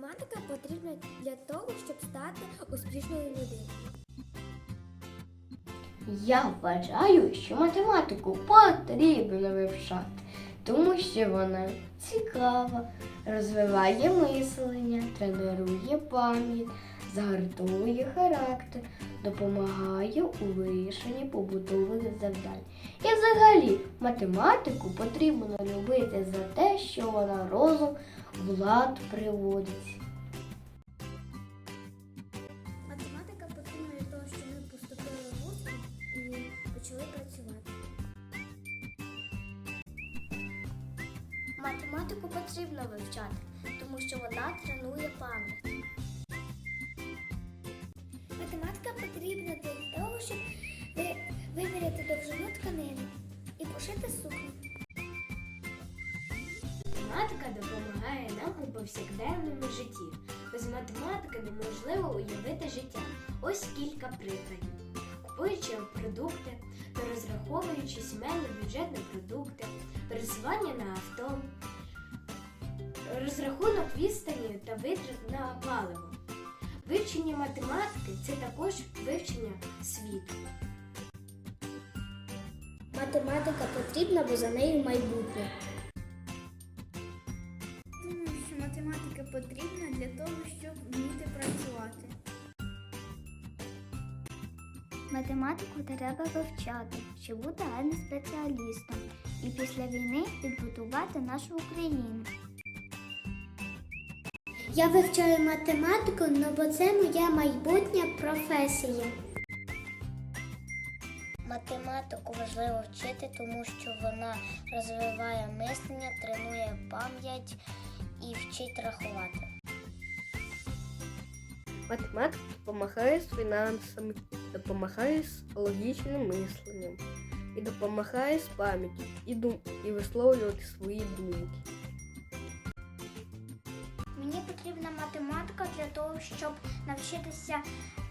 Математика потрібна для того, щоб стати успішною людиною. Я вважаю, що математику потрібно вивчати, тому що вона цікава, розвиває мислення, тренує пам'ять, згартує характер, допомагає у вирішенні побутових завдань. І взагалі математику потрібно любити за те, що вона розум в лад приводить. Математика потрібна для того, щоб ми поступили в вуз і почали працювати. Математику потрібно вивчати, тому що вона тренує пам'ять. Потрібна для того, щоб ви- виміряти довжину тканини і пошити сукню. Математика допомагає нам у повсякденному житті. Без математики неможливо уявити життя. Ось кілька прикладів. Купуючи продукти та розраховуючи сімейні бюджетні продукти, пересування на авто, розрахунок відстані та витрат на паливо. Вивчення математики це також вивчення світу. Математика потрібна, бо за нею майбутнє. Думаю, що математика потрібна для того, щоб вміти працювати. Математику треба вивчати, щоб бути гарним спеціалістом і після війни підготувати нашу Україну. Я вивчаю математику, ну бо це моя майбутня професія. Математику важливо вчити, тому що вона розвиває мислення, тренує пам'ять і вчить рахувати. Математика допомагає з фінансами, допомагає з логічним мисленням і допомагає з пам'яттю і, дум... і висловлювати свої думки. Потрібна математика для того, щоб навчитися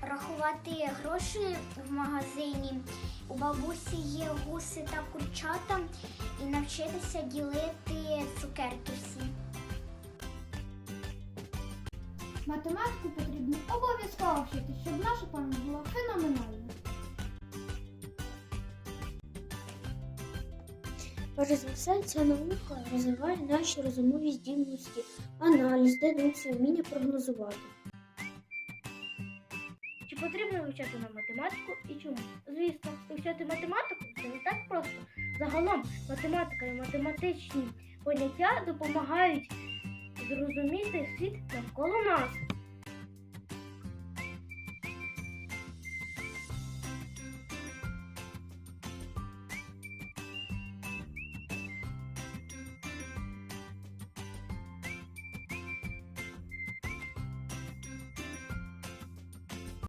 рахувати гроші в магазині. У бабусі є гуси та курчата і навчитися ділити цукерки всі. Математику потрібно обов'язково вчити, щоб наша Перш за все, ця наука розвиває наші розумові здібності, аналіз, дедукцію, вміння прогнозувати. Чи потрібно вивчати нам математику і чому? Звісно, вивчати математику це не так просто. Загалом математика і математичні поняття допомагають зрозуміти світ навколо нас.